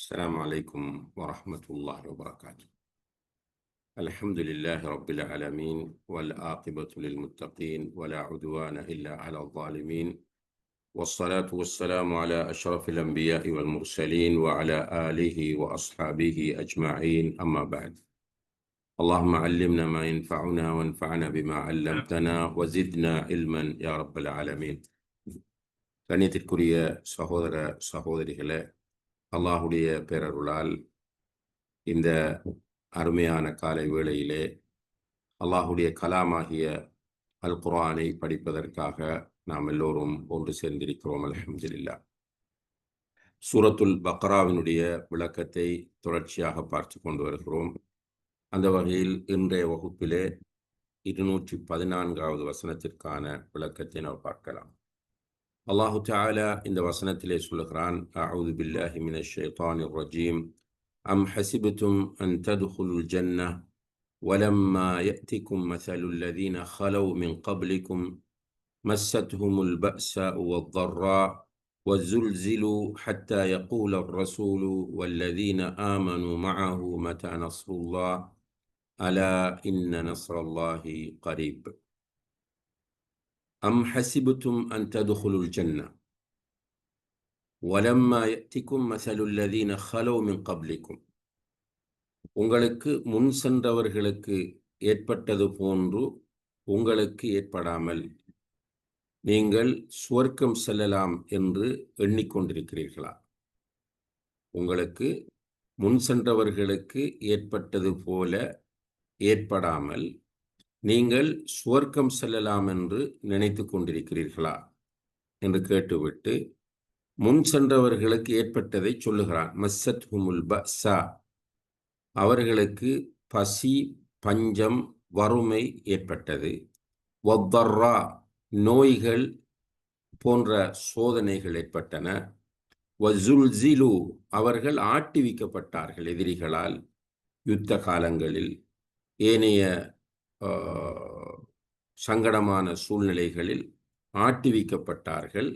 السلام عليكم ورحمة الله وبركاته الحمد لله رب العالمين والعاقبة للمتقين ولا عدوان إلا على الظالمين والصلاة والسلام على أشرف الأنبياء والمرسلين وعلى آله وأصحابه أجمعين أما بعد اللهم علمنا ما ينفعنا وانفعنا بما علمتنا وزدنا علما يا رب العالمين கண்ணியத்திற்குரிய சகோதர சகோதரிகளே அல்லாஹுடைய பேரருளால் இந்த அருமையான காலை வேளையிலே அல்லாஹுடைய கலாமாகிய அல் குர்ஆனை படிப்பதற்காக நாம் எல்லோரும் ஒன்று சேர்ந்திருக்கிறோம் அலமதுல்லா சூரத்துல் பக்ராவினுடைய விளக்கத்தை தொடர்ச்சியாக பார்த்து கொண்டு வருகிறோம். அந்த வகையில் இன்றைய வகுப்பிலே இருநூற்றி பதினான்காவது வசனத்திற்கான விளக்கத்தை நாம் பார்க்கலாம். அல்லாஹு தாலா இந்த வசனத்திலே சொல்லுகிறான் அவுது பில்லாஹி மின ஷைத்தான் الرجيم أم حسبتم أن تدخلوا الجنة ولما يأتكم مثل الذين خلوا من قبلكم مستهم البأساء والضراء وزلزلوا حتى يقول الرسول والذين آمنوا معه متى نصر الله ألا إن نصر الله قريب أم حسبتم أن تدخلوا الجنة ولما يأتكم مثل الذين خلوا من قبلكم உங்களுக்கு முன் சென்றவர்களுக்கு ஏற்பட்டது போன்று உங்களுக்கு ஏற்படாமல் நீங்கள் சுவர்க்கம் செல்லலாம் என்று எண்ணிக்கொண்டிருக்கிறீர்களா உங்களுக்கு முன் சென்றவர்களுக்கு ஏற்பட்டது போல ஏற்படாமல் நீங்கள் சுவர்க்கம் செல்லலாம் என்று நினைத்து கொண்டிருக்கிறீர்களா? என்று கேட்டுவிட்டு முன் சென்றவர்களுக்கு ஏற்பட்டதை சொல்லுகிறான். மஸ்ஸத் ஹுமுல் பஸா அவர்களுக்கு பசி பஞ்சம் வறுமை ஏற்பட்டது. ஒத்தர்ரா நோய்கள் போன்ற சோதனைகள் ஏற்பட்டன. வசுல்ஜிலு அவர்கள் ஆட்டிவிக்கப்பட்டார்கள் எதிரிகளால் யுத்த காலங்களில். ஏனைய சங்கடமான சூழ்நிலைகளில் ஆட்டிவிக்கப்பட்டார்கள்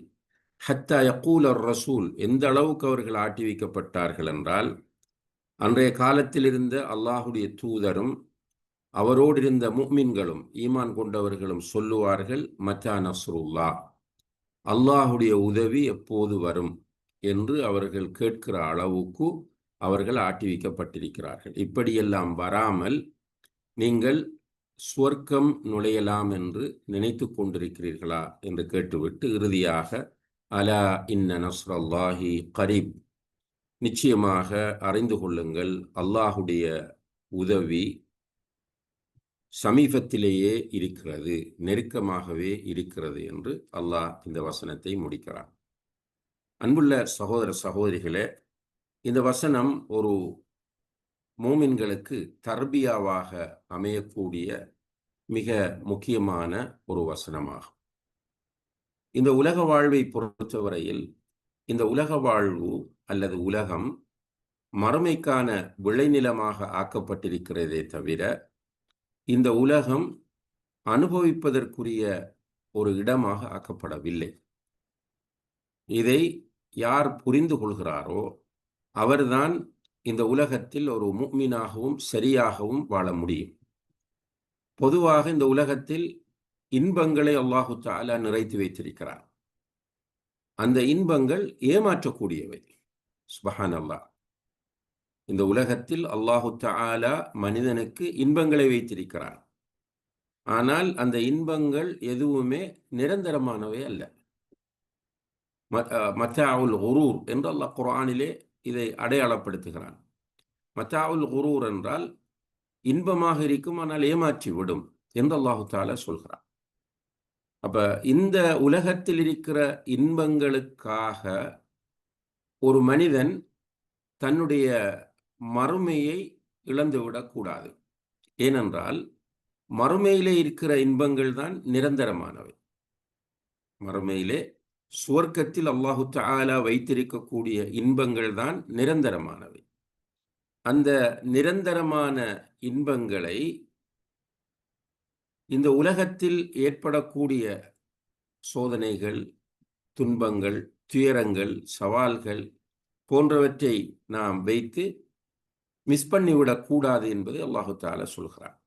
ஹத்தா யக்கூலர் ரசூல் எந்த அளவுக்கு அவர்கள் ஆட்டிவிக்கப்பட்டார்கள் என்றால் அன்றைய காலத்தில் இருந்த அல்லாஹுடைய தூதரும் அவரோடு இருந்த முக்மின்களும் ஈமான் கொண்டவர்களும் சொல்லுவார்கள் மத்தா நஸ்ருல்லா அல்லாஹுடைய உதவி எப்போது வரும்? என்று அவர்கள் கேட்கிற அளவுக்கு அவர்கள் ஆட்டிவிக்கப்பட்டிருக்கிறார்கள் இப்படியெல்லாம் வராமல் நீங்கள் சுவர்க்கம் நுழையலாம் என்று நினைத்து கொண்டிருக்கிறீர்களா? என்று கேட்டுவிட்டு இறுதியாக அலா இன்ன நஸ்ரல்லாஹி கரீப். நிச்சயமாக அறிந்து கொள்ளுங்கள் அல்லாஹுடைய உதவி சமீபத்திலேயே இருக்கிறது நெருக்கமாகவே இருக்கிறது என்று அல்லாஹ் இந்த வசனத்தை முடிக்கிறான். அன்புள்ள சகோதர சகோதரிகளே இந்த வசனம் ஒரு மோமின்களுக்கு தர்பியாவாக அமையக்கூடிய மிக முக்கியமான ஒரு வசனமாகும். இந்த உலக வாழ்வை பொறுத்தவரையில் இந்த உலக வாழ்வு அல்லது உலகம் மறுமைக்கான விளைநிலமாக ஆக்கப்பட்டிருக்கிறதே தவிர இந்த உலகம் அனுபவிப்பதற்குரிய ஒரு இடமாக ஆக்கப்படவில்லை. இதை யார் புரிந்து கொள்கிறாரோ அவர்தான் இந்த உலகத்தில் ஒரு முக்மீனாகவும் சரியாகவும் வாழ முடியும் பொதுவாக இந்த உலகத்தில் இன்பங்களை அல்லாஹு தாலா நிறைத்து வைத்திருக்கிறார் அந்த இன்பங்கள் ஏமாற்றக்கூடியவை சுபஹான் அல்லாஹ் இந்த உலகத்தில் அல்லாஹு தாலா மனிதனுக்கு இன்பங்களை வைத்திருக்கிறார் ஆனால் அந்த இன்பங்கள் எதுவுமே நிரந்தரமானவை அல்ல மத்தாவுல் ஒரூர் என்று அல்லாஹ் குரானிலே இதை அடையாளப்படுத்துகிறான் மத்தாவுல் குரூர் என்றால் இன்பமாக இருக்கும் ஆனால் ஏமாற்றி விடும் என்று அல்லாஹு தாலா சொல்கிறான். அப்ப இந்த உலகத்தில் இருக்கிற இன்பங்களுக்காக ஒரு மனிதன் தன்னுடைய மறுமையை இழந்துவிடக்கூடாது ஏனென்றால் மறுமையிலே இருக்கிற இன்பங்கள் தான் நிரந்தரமானவை. மறுமையிலே சுவர்க்கத்தில் அல்லாஹு தாலா வைத்திருக்கக்கூடிய இன்பங்கள் தான் நிரந்தரமானவை. அந்த நிரந்தரமான இன்பங்களை இந்த உலகத்தில் ஏற்படக்கூடிய சோதனைகள் துன்பங்கள் துயரங்கள் சவால்கள் போன்றவற்றை நாம் வைத்து மிஸ் பண்ணிவிடக்கூடாது என்பது என்பதை அல்லாஹு சொல்கிறார்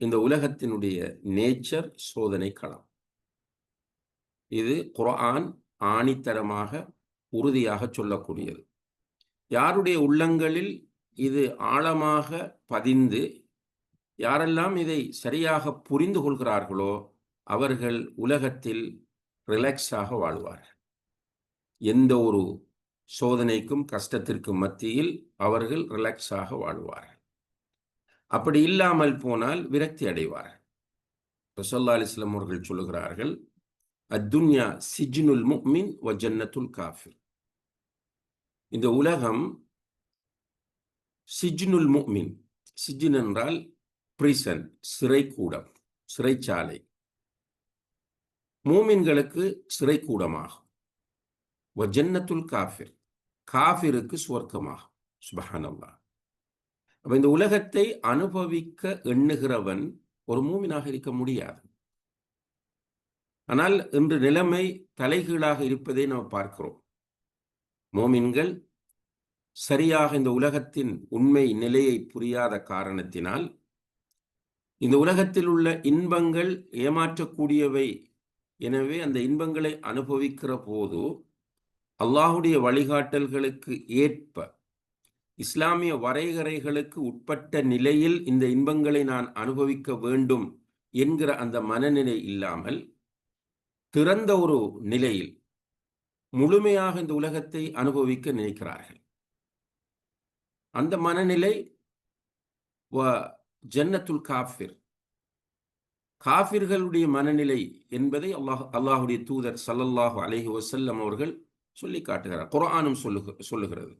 இந்த உலகத்தினுடைய நேச்சர் சோதனை களம். இது குரான் ஆணித்தரமாக உறுதியாக சொல்லக்கூடியது. யாருடைய உள்ளங்களில் இது ஆழமாக பதிந்து யாரெல்லாம் இதை சரியாக புரிந்து கொள்கிறார்களோ அவர்கள் உலகத்தில் ரிலாக்ஸாக வாழ்வார்கள். எந்த ஒரு சோதனைக்கும் கஷ்டத்திற்கும் மத்தியில் அவர்கள் ரிலாக்ஸாக வாழ்வார்கள். அப்படி இல்லாமல் போனால் விரக்தி அடைவார்கள். ரசோல்லா அலிஸ்லாம் அவர்கள் சொல்லுகிறார்கள் அத்துன்யா சிஜ்னுல் முக்மின் வ ஜன்னத்துல் காஃபிர். இந்த உலகம் சிஜ்னுல் முக்மின். சிஜின் என்றால் பிரிசன் சிறைக்கூடம் சிறைச்சாலை. மூமின்களுக்கு சிறைக்கூடமாகும். ஜன்னத்துல் காஃபிர். காஃபிருக்கு சுவர்க்கமாகும். சுபஹானல்லா அப்போ இந்த உலகத்தை அனுபவிக்க எண்ணுகிறவன் ஒரு மூமினாக இருக்க முடியாது. ஆனால் இன்று நிலைமை தலைகீழாக இருப்பதை நாம் பார்க்கிறோம். மோமின்கள் சரியாக இந்த உலகத்தின் உண்மை நிலையை புரியாத காரணத்தினால் இந்த உலகத்தில் உள்ள இன்பங்கள் ஏமாற்றக்கூடியவை. எனவே அந்த இன்பங்களை அனுபவிக்கிற போது அல்லாஹுடைய வழிகாட்டல்களுக்கு ஏற்ப இஸ்லாமிய வரைகரைகளுக்கு உட்பட்ட நிலையில் இந்த இன்பங்களை நான் அனுபவிக்க வேண்டும் என்கிற அந்த மனநிலை இல்லாமல் திறந்த ஒரு நிலையில் முழுமையாக இந்த உலகத்தை அனுபவிக்க நினைக்கிறார்கள். அந்த மனநிலை ஜன்னத்துல் காஃபிர். காஃபிர்களுடைய மனநிலை என்பதை அல்லாஹ் அல்லாஹுடைய தூதர் சல்லல்லாஹு அலஹி வசல்லம் அவர்கள் சொல்லி காட்டுகிறார். குரானும் சொல்லுக சொல்லுகிறது.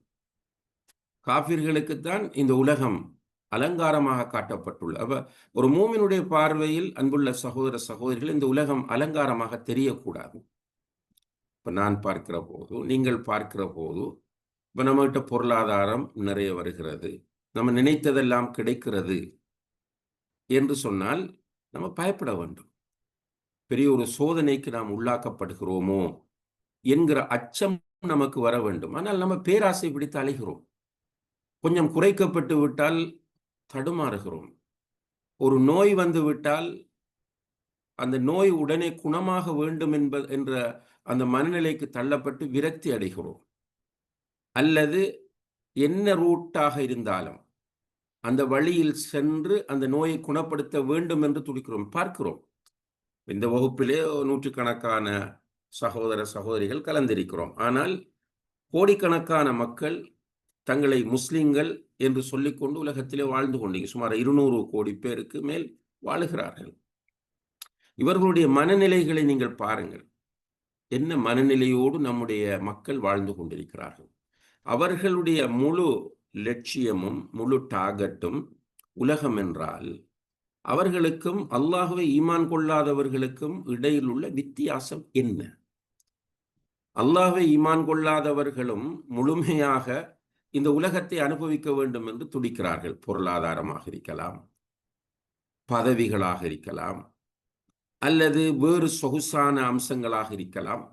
காஃபிர்களுக்குத்தான் இந்த உலகம் அலங்காரமாக காட்டப்பட்டுள்ள அப்ப ஒரு மூமினுடைய பார்வையில் அன்புள்ள சகோதர சகோதரிகள் இந்த உலகம் அலங்காரமாக தெரியக்கூடாது. இப்போ நான் பார்க்கிற போது நீங்கள் பார்க்கிற போது இப்போ நம்மகிட்ட பொருளாதாரம் நிறைய வருகிறது. நம்ம நினைத்ததெல்லாம் கிடைக்கிறது என்று சொன்னால் நம்ம பயப்பட வேண்டும். பெரிய ஒரு சோதனைக்கு நாம் உள்ளாக்கப்படுகிறோமோ என்கிற அச்சம் நமக்கு வர வேண்டும். ஆனால் நம்ம பேராசை பிடித்து அலைகிறோம். கொஞ்சம் குறைக்கப்பட்டு விட்டால் தடுமாறுகிறோம். ஒரு நோய் வந்து விட்டால் அந்த நோய் உடனே குணமாக வேண்டும் என்ப என்ற அந்த மனநிலைக்கு தள்ளப்பட்டு விரக்தி அடைகிறோம். அல்லது என்ன ரூட்டாக இருந்தாலும் அந்த வழியில் சென்று அந்த நோயை குணப்படுத்த வேண்டும் என்று துடிக்கிறோம் பார்க்கிறோம். இந்த வகுப்பிலே நூற்றுக்கணக்கான சகோதர சகோதரிகள் கலந்திருக்கிறோம். ஆனால் கோடிக்கணக்கான மக்கள் தங்களை முஸ்லிம்கள் என்று சொல்லிக்கொண்டு உலகத்திலே வாழ்ந்து கொண்டீங்க. சுமார் இருநூறு கோடி பேருக்கு மேல் வாழுகிறார்கள். இவர்களுடைய மனநிலைகளை நீங்கள் பாருங்கள். என்ன மனநிலையோடு நம்முடைய மக்கள் வாழ்ந்து கொண்டிருக்கிறார்கள்? அவர்களுடைய முழு லட்சியமும் முழு டாகட்டும் உலகம் என்றால் அவர்களுக்கும் அல்லாஹுவை ஈமான் கொள்ளாதவர்களுக்கும் இடையில் உள்ள வித்தியாசம் என்ன? அல்லாஹை ஈமான் கொள்ளாதவர்களும் முழுமையாக இந்த உலகத்தை அனுபவிக்க வேண்டும் என்று துடிக்கிறார்கள். பொருளாதாரமாக இருக்கலாம் பதவிகளாக இருக்கலாம் அல்லது வேறு சொகுசான அம்சங்களாக இருக்கலாம்.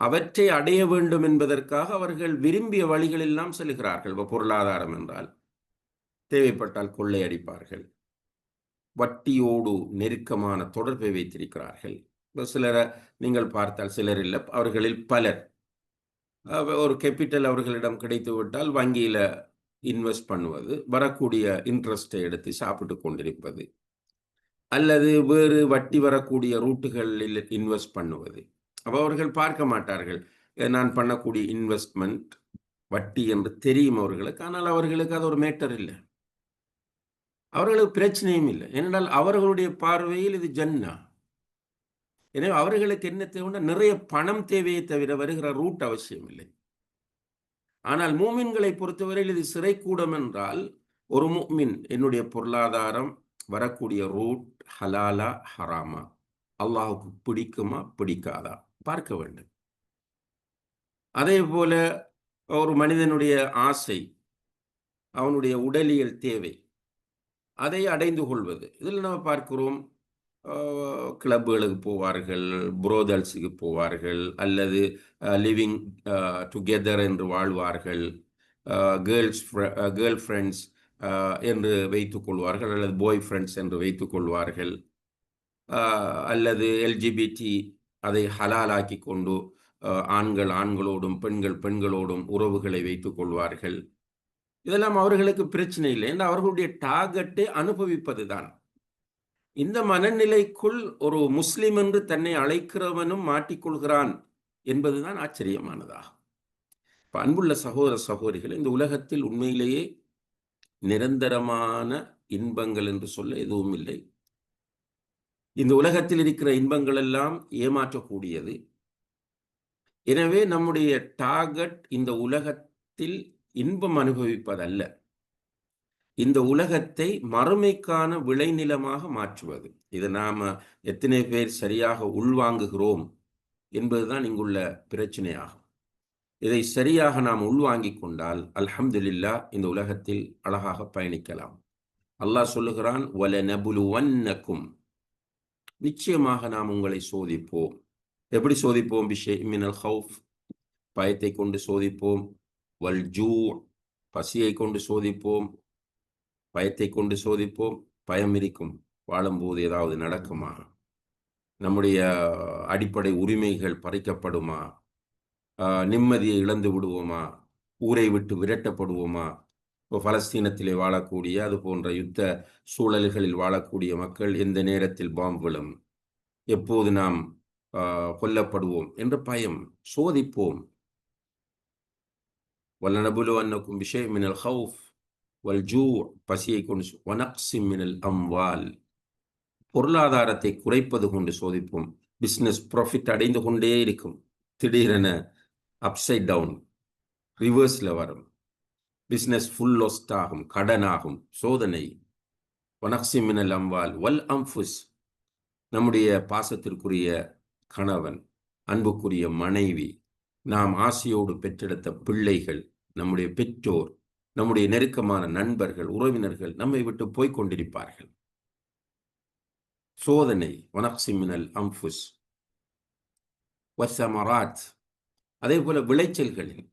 அவற்றை அடைய வேண்டும் என்பதற்காக அவர்கள் விரும்பிய வழிகளெல்லாம் செல்கிறார்கள். பொருளாதாரம் என்றால் தேவைப்பட்டால் கொள்ளையடிப்பார்கள் வட்டியோடு நெருக்கமான தொடர்பை வைத்திருக்கிறார்கள். சிலரை நீங்கள் பார்த்தால் சிலர் இல்லை அவர்களில் பலர். ஒரு கேபிட்டல் அவர்களிடம் கிடைத்து விட்டால் வங்கியில் இன்வெஸ்ட் பண்ணுவது வரக்கூடிய இன்ட்ரெஸ்ட்டை எடுத்து சாப்பிட்டு கொண்டிருப்பது. அல்லது வேறு வட்டி வரக்கூடிய ரூட்டுகளில் இன்வெஸ்ட் பண்ணுவது. அப்போ அவர்கள் பார்க்க மாட்டார்கள். நான் பண்ணக்கூடிய இன்வெஸ்ட்மெண்ட் வட்டி என்று தெரியும் அவர்களுக்கு. ஆனால் அவர்களுக்கு அது ஒரு மேட்டர் இல்லை. அவர்களுக்கு பிரச்சனையும் இல்லை. ஏனென்றால் அவர்களுடைய பார்வையில் இது ஜன்னா. எனவே அவர்களுக்கு என்ன தேவைன்னா நிறைய பணம் தேவையை தவிர வருகிற ரூட் அவசியம் இல்லை. ஆனால் மூமின்களை பொறுத்தவரையில் இது சிறைக்கூடம் என்றால் ஒரு மூமின் என்னுடைய பொருளாதாரம் வரக்கூடிய ரூட் ஹலாலா ஹராமா. அல்லாஹுக்கு பிடிக்குமா? பிடிக்காதா? பார்க்க வேண்டும். அதே போல ஒரு மனிதனுடைய ஆசை அவனுடைய உடலியல் தேவை அதை அடைந்து கொள்வது. இதில் நம்ம பார்க்கிறோம் கிளப்புகளுக்கு போவார்கள் புரோதல்ஸுக்கு போவார்கள் அல்லது லிவிங் டுகெதர் என்று வாழ்வார்கள் கேர்ள்ஸ் கேர்ள் ஃப்ரெண்ட்ஸ் என்று வைத்துக்கொள்வார்கள் அல்லது பாய் ஃப்ரெண்ட்ஸ் என்று வைத்துக்கொள்வார்கள் அல்லது எல்ஜிபிடி அதை ஹலாலாக்கி கொண்டு ஆண்கள் ஆண்களோடும் பெண்கள் பெண்களோடும் உறவுகளை வைத்துக் கொள்வார்கள். இதெல்லாம் அவர்களுக்கு பிரச்சனை இல்லை என்று அவர்களுடைய டார்கெட்டை அனுபவிப்பது தான் இந்த மனநிலைக்குள் ஒரு முஸ்லிம் என்று தன்னை அழைக்கிறவனும் மாட்டிக்கொள்கிறான் என்பதுதான் ஆச்சரியமானதாகும். இப்போ அன்புள்ள சகோதர சகோதரிகள் இந்த உலகத்தில் உண்மையிலேயே நிரந்தரமான இன்பங்கள் என்று சொல்ல எதுவும் இல்லை. இந்த உலகத்தில் இருக்கிற இன்பங்கள் எல்லாம் ஏமாற்றக்கூடியது. எனவே நம்முடைய டார்கெட் இந்த உலகத்தில் இன்பம் அனுபவிப்பதல்ல. இந்த உலகத்தை மறுமைக்கான விளைநிலமாக மாற்றுவது. இது நாம் எத்தனை பேர் சரியாக உள்வாங்குகிறோம் என்பதுதான் இங்குள்ள பிரச்சனையாகும். இதை சரியாக நாம் உள்வாங்கிக் கொண்டால் அல்ஹம்துலில்லா இந்த உலகத்தில் அழகாக பயணிக்கலாம். அல்லாஹ் சொல்லுகிறான் வல நபுலுவன்னக்கும் நிச்சயமாக நாம் உங்களை சோதிப்போம். எப்படி சோதிப்போம்? விஷய் மினல் ஹவுஃப். பயத்தை கொண்டு சோதிப்போம். வல் ஜூ. பசியை கொண்டு சோதிப்போம். பயத்தை கொண்டு சோதிப்போம். பயம் இருக்கும் வாழும்போது ஏதாவது நடக்குமா? நம்முடைய அடிப்படை உரிமைகள் பறிக்கப்படுமா? நிம்மதியை இழந்து விடுவோமா? ஊரை விட்டு விரட்டப்படுவோமா? இப்போ பலஸ்தீனத்திலே வாழக்கூடிய அது போன்ற யுத்த சூழல்களில் வாழக்கூடிய மக்கள் எந்த நேரத்தில் பாம்பு விழும்? எப்போது நாம் கொல்லப்படுவோம் என்ற பயம் சோதிப்போம். வல்லனபுலுவன்னக்கும் விஷயம் மினல் ஹவுஃப் வல் ஜூ பசியை கொண்டு வனக்சி மினல் அம்வால் பொருளாதாரத்தை குறைப்பது கொண்டு சோதிப்போம். பிஸ்னஸ் ப்ராஃபிட் அடைந்து கொண்டே இருக்கும். திடீரென அப்சைட் டவுன் ரிவர்ஸில் வரும். பிஸ்னஸ் ஃபுல் லொஸ்ட் ஆகும் கடனாகும் சோதனை வனக்சி மினல் அம்வால் வல் அம்ஃபுஸ் நம்முடைய பாசத்திற்குரிய கணவன் அன்புக்குரிய மனைவி நாம் ஆசையோடு பெற்றெடுத்த பிள்ளைகள் நம்முடைய பெற்றோர் நம்முடைய நெருக்கமான நண்பர்கள் உறவினர்கள் நம்மை விட்டு போய்க் கொண்டிருப்பார்கள். சோதனை வனக்சிமினல் அம்ஃபுஸ். வசமராத். அதே போல விளைச்சல்களில்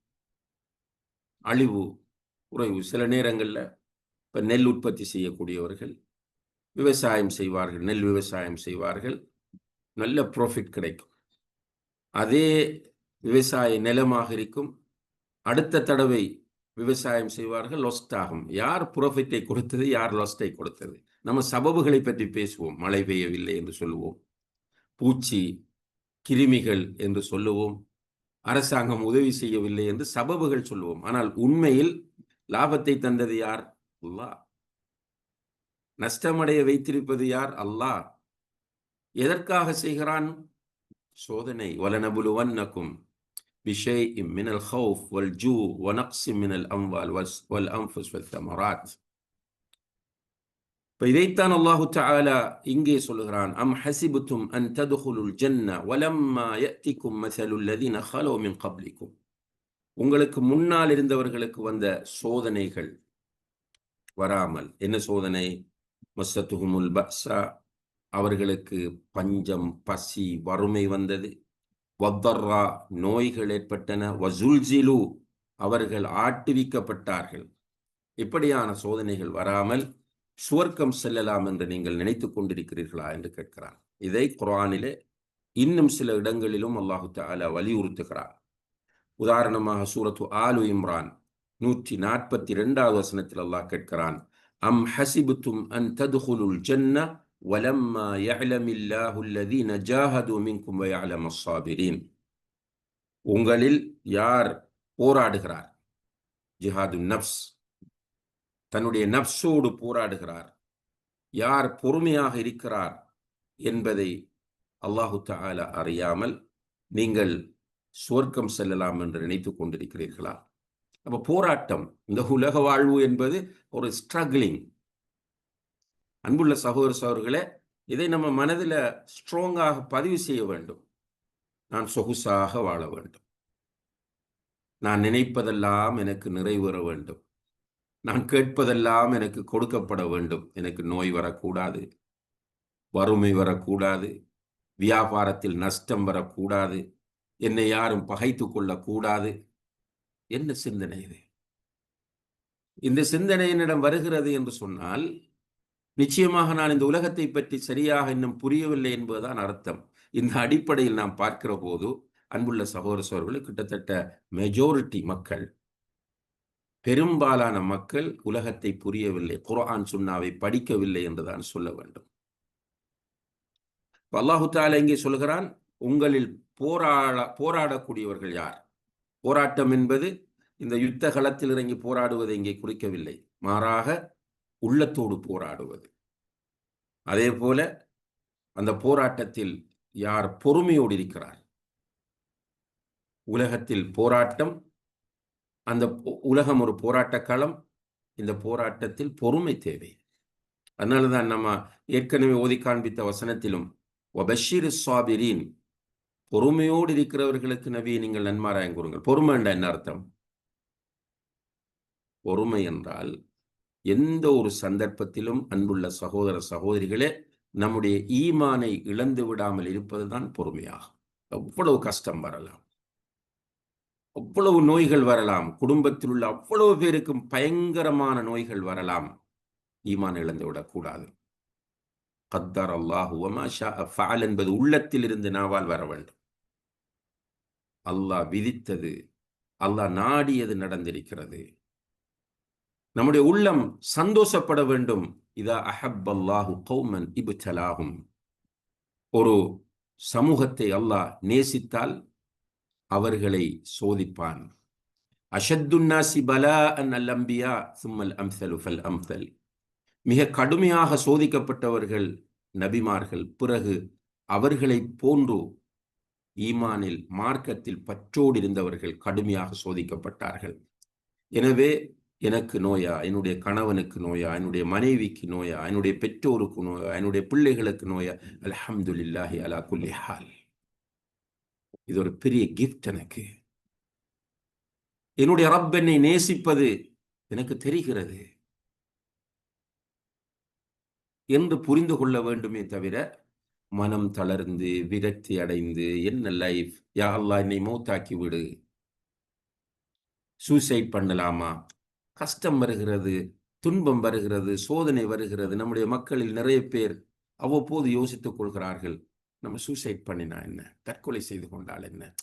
அழிவு குறைவு சில நேரங்களில் இப்போ நெல் உற்பத்தி செய்யக்கூடியவர்கள் விவசாயம் செய்வார்கள். நெல் விவசாயம் செய்வார்கள். நல்ல ப்ராஃபிட் கிடைக்கும். அதே விவசாய நிலமாக இருக்கும். அடுத்த தடவை விவசாயம் செய்வார்கள். லொஸ்ட் ஆகும். யார் ப்ராஃபிட்டை கொடுத்தது? யார் லொஸ்டை கொடுத்தது? நம்ம சபபுகளை பற்றி பேசுவோம். மழை பெய்யவில்லை என்று சொல்லுவோம். பூச்சி கிருமிகள் என்று சொல்லுவோம். அரசாங்கம் உதவி செய்யவில்லை என்று சபபுகள் சொல்லுவோம். ஆனால் உண்மையில் லாபத்தை தந்தது யார் அல்லாஹ் நஷ்டமடைய வைத்திருப்பது யார் அல்லாஹ் எதற்காக செய்கிறான் சோதனை வலனபுலுவன்னக்கும் بشيء من الخوف والجوع ونقص من الأموال والأنفس والثمرات இப்போ இதைத்தான் அல்லாஹு தாலா இங்கே சொல்லுகிறான் அம் ஹசிபுத்தும் அன் ததுகுலுல் ஜன்ன வலம்மா யத்திக்கும் மசலுல்லதீன ஹலோ மின் கப்லிக்கும் உங்களுக்கு முன்னால் இருந்தவர்களுக்கு வந்த சோதனைகள் வராமல். என்ன சோதனை? மசத்துகுமுல் பஸ்ஸா. அவர்களுக்கு பஞ்சம் பசி வறுமை வந்தது. வத்தர்ரா நோய்கள் ஏற்பட்டன. வசுல்ஜிலு அவர்கள் ஆட்டுவிக்கப்பட்டார்கள். இப்படியான சோதனைகள் வராமல் சுவர்க்கம் செல்லலாம் என்று நீங்கள் நினைத்து கொண்டிருக்கிறீர்களா என்று கேட்கிறார் இதை குரானிலே இன்னும் சில இடங்களிலும் அல்லாஹு தாலா வலியுறுத்துகிறார் உதாரணமாக சூரத்து ஆலு இம்ரான் நூற்றி நாற்பத்தி ரெண்டாவது வசனத்தில் அல்லாஹ் கேட்கிறான் அம் ஹசிபுத்தும் அன் ததுகுலுல் ஜன்ன வலம்மா யஅலமில்லாஹு அல்லதீன ஜாஹது மின்கும் வயஅலம் அஸ்ஸாபிரீன் உங்களில் யார் போராடுகிறார்? ஜிஹாது நப்ஸ். தன்னுடைய நப்சோடு போராடுகிறார். யார் பொறுமையாக இருக்கிறார் என்பதை அல்லாஹு தாலா அறியாமல் நீங்கள் சுவர்க்கம் செல்லலாம் என்று நினைத்து கொண்டிருக்கிறீர்களா? அப்ப போராட்டம் இந்த உலக வாழ்வு என்பது ஒரு ஸ்ட்ரகிளிங் அன்புள்ள சகோதர சகோதரர்களே இதை நம்ம மனதில் ஸ்ட்ராங்காக பதிவு செய்ய வேண்டும். நான் சொகுசாக வாழ வேண்டும். நான் நினைப்பதெல்லாம் எனக்கு நிறைவேற வேண்டும். நான் கேட்பதெல்லாம் எனக்கு கொடுக்கப்பட வேண்டும். எனக்கு நோய் வரக்கூடாது வறுமை வரக்கூடாது வியாபாரத்தில் நஷ்டம் வரக்கூடாது என்னை யாரும் பகைத்து கொள்ளக்கூடாது. என்ன சிந்தனை இது? இந்த சிந்தனை என்னிடம் வருகிறது என்று சொன்னால் நிச்சயமாக நான் இந்த உலகத்தை பற்றி சரியாக இன்னும் புரியவில்லை என்பதுதான் அர்த்தம். இந்த அடிப்படையில் நாம் பார்க்கிற போது அன்புள்ள சகோதர சோழர்களை கிட்டத்தட்ட மெஜாரிட்டி மக்கள் பெரும்பாலான மக்கள் உலகத்தை புரியவில்லை. குரான் சுன்னாவை படிக்கவில்லை என்றுதான் சொல்ல வேண்டும். அல்லாஹு தாலா இங்கே சொல்கிறான் உங்களில் போராட போராடக்கூடியவர்கள் யார்? போராட்டம் என்பது இந்த யுத்த களத்தில் இறங்கி போராடுவதை இங்கே குறிக்கவில்லை. மாறாக உள்ளத்தோடு போராடுவது. அதே போல அந்த போராட்டத்தில் யார் பொறுமையோடு இருக்கிறார்? உலகத்தில் போராட்டம் அந்த உலகம் ஒரு போராட்ட களம் இந்த போராட்டத்தில் பொறுமை தேவை. அதனால தான் நம்ம ஏற்கனவே ஓதி காண்பித்த வசனத்திலும் ஒபஷீர் சுவாபிரீன் பொறுமையோடு இருக்கிறவர்களுக்கு நபியை நீங்கள் நன்மாராயம் கூறுங்கள். பொறுமை என்ற என்ன அர்த்தம்? பொறுமை என்றால் எந்த ஒரு சந்தர்ப்பத்திலும் அன்புள்ள சகோதர சகோதரிகளே நம்முடைய ஈமானை இழந்து விடாமல் இருப்பதுதான் பொறுமையாகும். அவ்வளவு கஷ்டம் வரலாம். அவ்வளவு நோய்கள் வரலாம். குடும்பத்தில் உள்ள அவ்வளவு பேருக்கும் பயங்கரமான நோய்கள் வரலாம். ஈமான் இழந்து விடக்கூடாது. கத்தர் அல்லாஹு என்பது உள்ளத்தில் இருந்து நாவால் வர வேண்டும். அல்லாஹ் விதித்தது அல்லாஹ் நாடியது நடந்திருக்கிறது. நம்முடைய உள்ளம் சந்தோஷப்பட வேண்டும். இதா அஹப் அல்லாஹு கௌமன் இபுச்சலாகும் ஒரு சமூகத்தை அல்லாஹ் நேசித்தால் அவர்களை சோதிப்பான். அஷத்துன்னாசி பலா அன் அல் அம்பியா சும்மல் அம்சலு ஃபல் அம்சல். மிக கடுமையாக சோதிக்கப்பட்டவர்கள் நபிமார்கள். பிறகு அவர்களை போன்று ஈமானில் மார்க்கத்தில் பற்றோடு இருந்தவர்கள் கடுமையாக சோதிக்கப்பட்டார்கள். எனவே எனக்கு நோயா என்னுடைய கணவனுக்கு நோயா என்னுடைய மனைவிக்கு நோயா என்னுடைய பெற்றோருக்கு நோயா என்னுடைய பிள்ளைகளுக்கு நோயா அலஹம்துல்லாஹி அலா குல்லிஹால் இது ஒரு பெரிய கிஃப்ட் எனக்கு. என்னுடைய ரப் என்னை நேசிப்பது எனக்கு தெரிகிறது. என்று புரிந்து கொள்ள வேண்டுமே தவிர மனம் தளர்ந்து விரக்தி அடைந்து என்ன லைஃப் யா அல்லா என்னை மௌத்தாக்கி விடு. சூசைட் பண்ணலாமா? கஷ்டம் வருகிறது துன்பம் வருகிறது சோதனை வருகிறது. நம்முடைய மக்களில் நிறைய பேர் அவ்வப்போது யோசித்துக் கொள்கிறார்கள் நம்ம சூசைட் பண்ணினா என்ன? தற்கொலை செய்து கொண்டால் என்ன?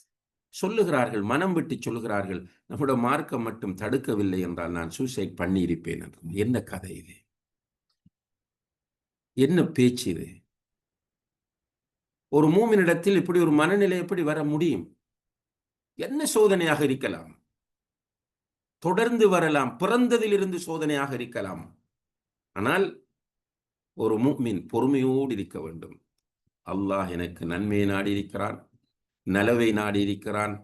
சொல்லுகிறார்கள் மனம் விட்டு சொல்லுகிறார்கள் நம்முடைய மார்க்கம் மட்டும் தடுக்கவில்லை என்றால் நான் சூசைட் பண்ணியிருப்பேன் என்ன கதை இது? என்ன பேச்சு இது? ஒரு மூமினிடத்தில் இப்படி ஒரு மனநிலை எப்படி வர முடியும்? என்ன சோதனையாக இருக்கலாம்? தொடர்ந்து வரலாம் பிறந்ததிலிருந்து சோதனையாக இருக்கலாம். ஆனால் ஒரு மூமின் பொறுமையோடு இருக்க வேண்டும். அல்லாஹ் எனக்கு நன்மையை நாடி இருக்கிறான் நலவை நாடி இருக்கிறான்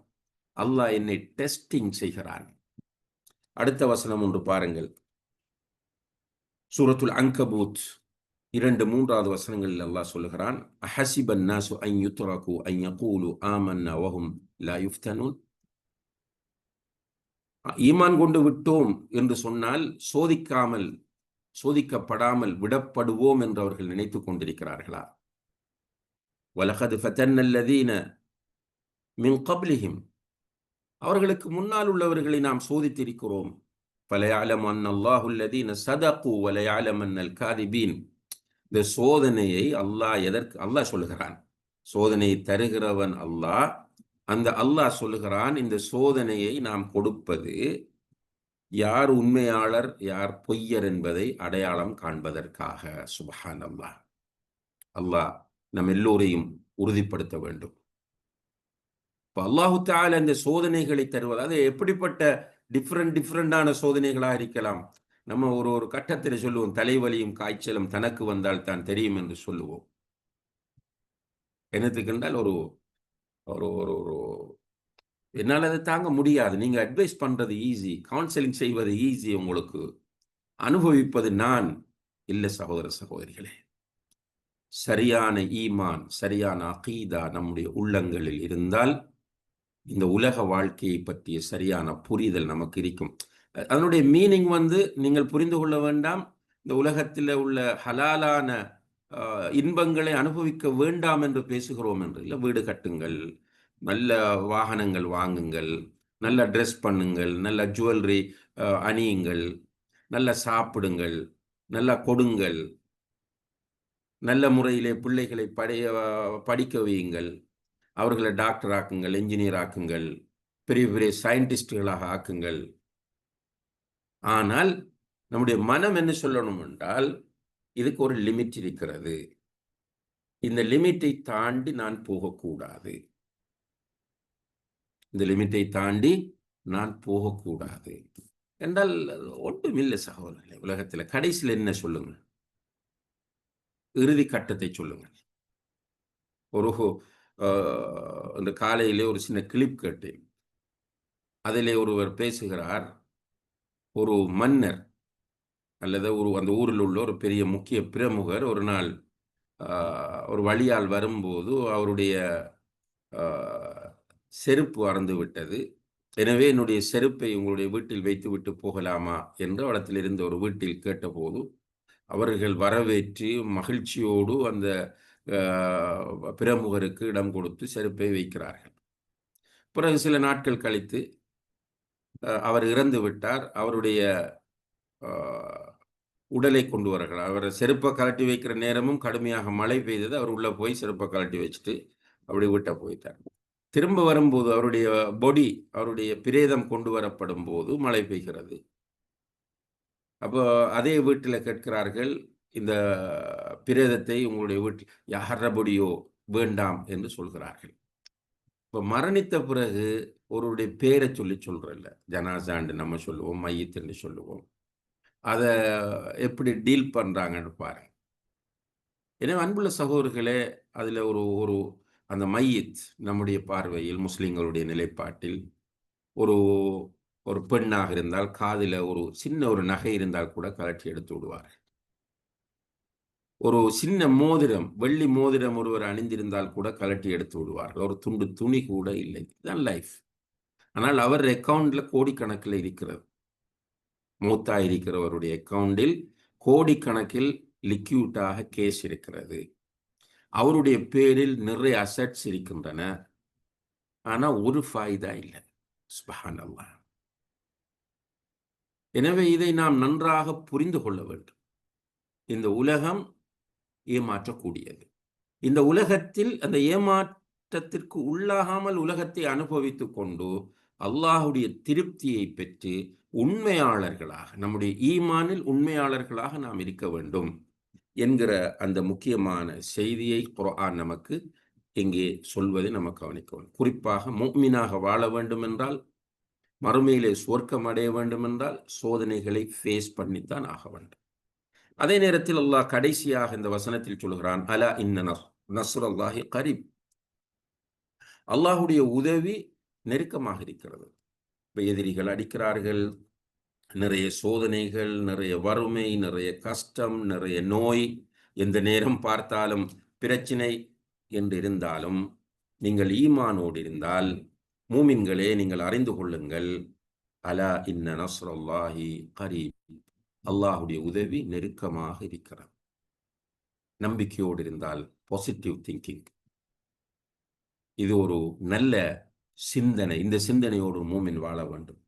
அல்லாஹ் என்னை டெஸ்டிங் செய்கிறான். அடுத்த வசனம் ஒன்று பாருங்கள். சூரத்துல் அங்கபூத் இரண்டு மூன்றாவது வசனங்களில் அல்லாஹ் சொல்லுகிறான் அஹசிபன் நாசு ஐ யுத்ரகு ஐ யகூலு ஆமன்னா வஹும் லா யுஃப்தனூன். ஈமான் கொண்டு விட்டோம் என்று சொன்னால் சோதிக்காமல் சோதிக்கப்படாமல் விடப்படுவோம் என்று அவர்கள் நினைத்துக் கொண்டிருக்கிறார்களா? வலகது ஃபத்தன்னல்லதீன மின் கப்லிஹிம். அவர்களுக்கு முன்னால் உள்ளவர்களை நாம் சோதித்திருக்கிறோம். பலையாலம் அல்லாஹுல்லதீன சதகு வலையாலம் அன்னல் காதிபீன். இந்த சோதனையை அல்லாஹ் எதற்கு அல்லாஹ் சொல்லுகிறான். சோதனை தருகிறவன் அல்லாஹ். அந்த அல்லாஹ் சொல்லுகிறான் இந்த சோதனையை நாம் கொடுப்பது யார் உண்மையாளர் யார் பொய்யர் என்பதை அடையாளம் காண்பதற்காக. சுபஹான் அல்லாஹ் அல்லாஹ் நம் எல்லோரையும் உறுதிப்படுத்த வேண்டும். இப்போ அல்லாஹு தால இந்த சோதனைகளை தருவது அது எப்படிப்பட்ட டிஃப்ரெண்ட் டிஃப்ரெண்டான சோதனைகளாக இருக்கலாம். நம்ம ஒரு ஒரு கட்டத்தில் சொல்லுவோம் தலைவலியும் காய்ச்சலும் தனக்கு வந்தால் தான் தெரியும் என்று சொல்லுவோம். என்னத்துக்கு ஒரு ஒரு ஒரு ஒரு என்னால் அதை தாங்க முடியாது. நீங்கள் அட்வைஸ் பண்ணுறது ஈஸி கவுன்சிலிங் செய்வது ஈஸி உங்களுக்கு. அனுபவிப்பது நான். இல்லை சகோதர சகோதரிகளே சரியான ஈமான் சரியான அகீதா நம்முடைய உள்ளங்களில் இருந்தால் இந்த உலக வாழ்க்கையை பற்றிய சரியான புரிதல் நமக்கு இருக்கும். அதனுடைய மீனிங் வந்து நீங்கள் புரிந்து கொள்ள வேண்டாம். இந்த உலகத்தில் உள்ள ஹலாலான இன்பங்களை அனுபவிக்க வேண்டாம் என்று பேசுகிறோம் என்று. இல்லை வீடு கட்டுங்கள் நல்ல வாகனங்கள் வாங்குங்கள் நல்ல ட்ரெஸ் பண்ணுங்கள் நல்ல ஜுவல்லரி அணியுங்கள் நல்ல சாப்பிடுங்கள் நல்ல கொடுங்கள் நல்ல முறையிலே பிள்ளைகளை படைய படிக்க வையுங்கள் அவர்களை டாக்டர் ஆக்குங்கள் என்ஜினியர் ஆக்குங்கள் பெரிய பெரிய சயின்டிஸ்டுகளாக ஆக்குங்கள். ஆனால் நம்முடைய மனம் என்ன சொல்லணும் என்றால் இதுக்கு ஒரு லிமிட் இருக்கிறது. இந்த லிமிட்டை தாண்டி நான் போகக்கூடாது. இந்த லிமிட்டை தாண்டி நான் போகக்கூடாது. என்றால் ஒன்றுமில்லை சகோதரர்களே உலகத்தில். கடைசியில் என்ன சொல்லுங்க இறுதி கட்டத்தை சொல்லுங்கள். ஒரு இந்த காலையிலே ஒரு சின்ன கிளிப் கேட்டேன். அதிலே ஒருவர் பேசுகிறார் ஒரு மன்னர் அல்லது ஒரு அந்த ஊரில் உள்ள ஒரு பெரிய முக்கிய பிரமுகர் ஒரு நாள் ஒரு வழியால் வரும்போது அவருடைய செருப்பு அறந்து விட்டது. எனவே என்னுடைய செருப்பை உங்களுடைய வீட்டில் வைத்துவிட்டு போகலாமா? என்று அவடத்தில் இருந்த ஒரு வீட்டில் கேட்டபோது அவர்கள் வரவேற்று மகிழ்ச்சியோடு அந்த பிரமுகருக்கு இடம் கொடுத்து செருப்பை வைக்கிறார்கள். பிறகு சில நாட்கள் கழித்து அவர் இறந்து விட்டார். அவருடைய உடலை கொண்டு வரார்கள் அவர் செருப்பை கலட்டி வைக்கிற நேரமும் கடுமையாக மழை பெய்தது. அவர் உள்ளே போய் செருப்பை கலட்டி வச்சுட்டு அப்படி வீட்டை போயிட்டார். திரும்ப வரும்போது அவருடைய பொடி அவருடைய பிரேதம் கொண்டு வரப்படும் போது மழை பெய்கிறது. அப்போ அதே வீட்டில் கேட்கிறார்கள் இந்த பிரேதத்தை உங்களுடைய வீட்டில் யார பொடியோ வேண்டாம் என்று சொல்கிறார்கள். இப்போ மரணித்த பிறகு ஒருவருடைய பேரை சொல்லி சொல்கிறல்ல ஜனாசாண்டு நம்ம சொல்லுவோம் மையத்துன்னு சொல்லுவோம். அதை எப்படி டீல் பண்ணுறாங்கன்னு பாருங்க. எனவே அன்புள்ள சகோதரர்களே அதில் ஒரு ஒரு அந்த மையத் நம்முடைய பார்வையில் முஸ்லீம்களுடைய நிலைப்பாட்டில் ஒரு ஒரு பெண்ணாக இருந்தால் காதில் ஒரு சின்ன ஒரு நகை இருந்தால் கூட கலட்டி எடுத்து விடுவார் ஒரு சின்ன மோதிரம் வெள்ளி மோதிரம் ஒருவர் அணிந்திருந்தால் கூட கலட்டி எடுத்து விடுவார்கள். ஒரு துண்டு துணி கூட இல்லை. இதுதான் லைஃப் ஆனால் அவர் அக்கௌண்ட்ல கோடிக்கணக்கில் இருக்கிறது மூத்தா இருக்கிறவருடைய அக்கௌண்டில் கோடிக்கணக்கில் லிக்யூட்டாக கேஸ் இருக்கிறது. அவருடைய பேரில் நிறைய அசட்ஸ் இருக்கின்றன. ஆனால் ஒரு ஃபாய்தா இல்லை. எனவே இதை நாம் நன்றாக புரிந்து கொள்ள வேண்டும். இந்த உலகம் ஏமாற்றக்கூடியது. இந்த உலகத்தில் அந்த ஏமாற்றத்திற்கு உள்ளாகாமல் உலகத்தை அனுபவித்துக் கொண்டு அல்லாஹுடைய திருப்தியை பெற்று உண்மையாளர்களாக நம்முடைய ஈமானில் உண்மையாளர்களாக நாம் இருக்க வேண்டும் என்கிற அந்த முக்கியமான செய்தியை குரான் நமக்கு இங்கே சொல்வதை நம்ம கவனிக்கணும். குறிப்பாக மோமினாக வாழ வேண்டும் என்றால் மறுமையிலே சுவர்க்கம் அடைய வேண்டும் என்றால் சோதனைகளை ஃபேஸ் பண்ணித்தான் ஆக வேண்டும். அதே நேரத்தில் அல்லாஹ் கடைசியாக இந்த வசனத்தில் சொல்கிறான் அலா இன்ன நசுர் அல்லாஹி கரீப். அல்லாஹுடைய உதவி நெருக்கமாக இருக்கிறது. இப்போ எதிரிகள் அடிக்கிறார்கள் நிறைய சோதனைகள் நிறைய வறுமை நிறைய கஷ்டம் நிறைய நோய் எந்த நேரம் பார்த்தாலும் பிரச்சினை என்று இருந்தாலும் நீங்கள் ஈமானோடு இருந்தால் மூமின்களே நீங்கள் அறிந்து கொள்ளுங்கள் அலா இன்ன நஸ்ரல்லாஹி கரீப். அல்லாஹுடைய உதவி நெருக்கமாக இருக்கிறது. நம்பிக்கையோடு இருந்தால் பாசிட்டிவ் திங்கிங் இது ஒரு நல்ல சிந்தனை. இந்த சிந்தனையோடு மூமின் வாழ வேண்டும்.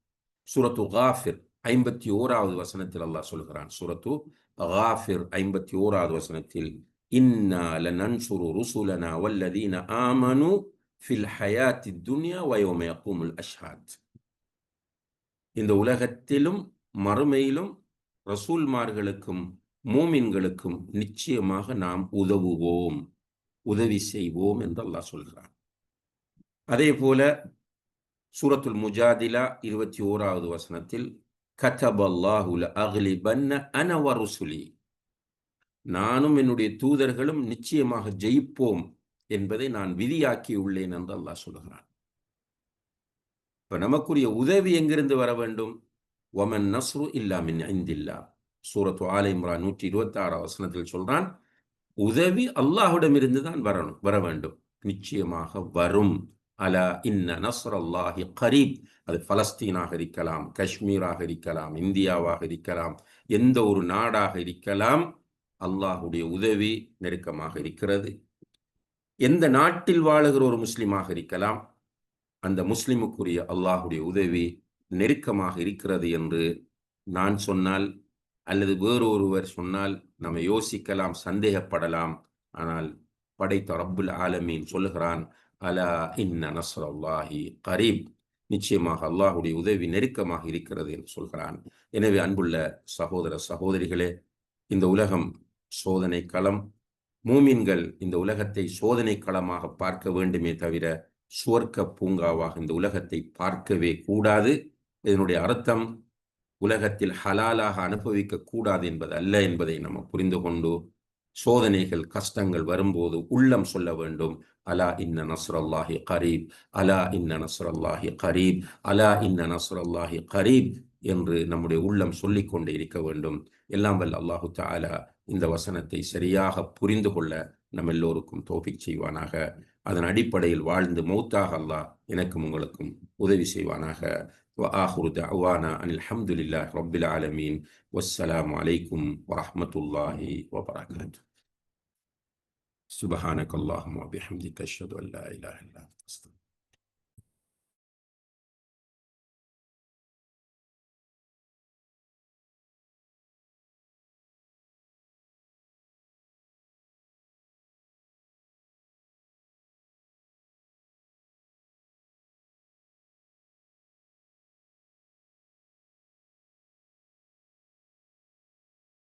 சுரத்து காஃபிர் ஐம்பத்தி ஓராவது வசனத்தில் அல்லாஹ் சொல்கிறான். சுரத்து காஃபிர் ஐம்பத்தி ஓராவது வசனத்தில் இன்னா லனன்சுரு ருசுலனா வல்லதீன ஆமனு ஃபில் ஹயாத்தி துன்யா வயோம குமுல் அஷ்ஹாத். இந்த உலகத்திலும் மறுமையிலும் ரசூல்மார்களுக்கும் மூமின்களுக்கும் நிச்சயமாக நாம் உதவுவோம். உதவி செய்வோம் என்று அல்லாஹ் சொல்கிறான் அதே போல சூரத்துல் முஜாதிலா இருபத்தி ஓராவது வசனத்தில் கதபல்லாஹுல அகலிபன்ன அனவ ருசுலி நானும் என்னுடைய தூதர்களும் நிச்சயமாக ஜெயிப்போம் என்பதை நான் விதியாக்கியுள்ளேன் என்று அல்லாஹ் சொல்கிறான். இப்ப நமக்குரிய உதவி எங்கிருந்து வர வேண்டும்? ஒமன் நஸ்ரு இல்லா மின் ஐந்தில்லா சூரத்து ஆலை முரா நூற்றி இருபத்தி ஆறாம் வசனத்தில் சொல்றான் உதவி அல்லாஹுடமிருந்து தான் வரணும் வர வேண்டும். நிச்சயமாக வரும். அலா இன்ன நஸ்ர் அல்லாஹி கரீப். அது பலஸ்தீனாக இருக்கலாம் காஷ்மீராக இருக்கலாம் இந்தியாவாக இருக்கலாம் எந்த ஒரு நாடாக இருக்கலாம் அல்லாஹுடைய உதவி நெருக்கமாக இருக்கிறது. எந்த நாட்டில் வாழுகிற ஒரு முஸ்லீமாக இருக்கலாம் அந்த முஸ்லிமுக்குரிய அல்லாஹுடைய உதவி நெருக்கமாக இருக்கிறது என்று நான் சொன்னால் அல்லது வேறொருவர் சொன்னால் நம்ம யோசிக்கலாம் சந்தேகப்படலாம். ஆனால் படைத்த ரப்புல் ஆலமீன் சொல்லுகிறான் அலா இன்ன நஸ்ரல்லாஹி கரீப் நிச்சயமாக அல்லாஹுடைய உதவி நெருக்கமாக இருக்கிறது என்று சொல்கிறான். எனவே அன்புள்ள சகோதர சகோதரிகளே இந்த உலகம் சோதனை களம். மூமின்கள் இந்த உலகத்தை சோதனை களமாக பார்க்க வேண்டுமே தவிர சுவர்க்க பூங்காவாக இந்த உலகத்தை பார்க்கவே கூடாது. இதனுடைய அர்த்தம் உலகத்தில் ஹலாலாக அனுபவிக்க கூடாது என்பது அல்ல என்பதை நம்ம புரிந்து கொண்டு சோதனைகள் கஷ்டங்கள் வரும்போது உள்ளம் சொல்ல வேண்டும். அலா இன்ன நஸ்ரல்லாஹி கரீப் அலா இன்ன நஸ்ரல்லாஹி கரீப் அலா இன்ன நஸ்ரல்லாஹி கரீப் என்று நம்முடைய உள்ளம் சொல்லிக் கொண்டு இருக்க வேண்டும். எல்லாம் வல்ல அல்லாஹு தாலா இந்த வசனத்தை சரியாக புரிந்து கொள்ள நம் எல்லோருக்கும் தோஃபிக் செய்வானாக. அதன் அடிப்படையில் வாழ்ந்து மௌத்தாக அல்லாஹ் எனக்கும் உங்களுக்கும் உதவி செய்வானாக. وآخر دعوانا أن الحمد لله رب العالمين. والسلام عليكم ورحمة الله وبركاته. سبحانك اللهم وبحمدك أشهد أن لا إله إلا أنت أستغفرك.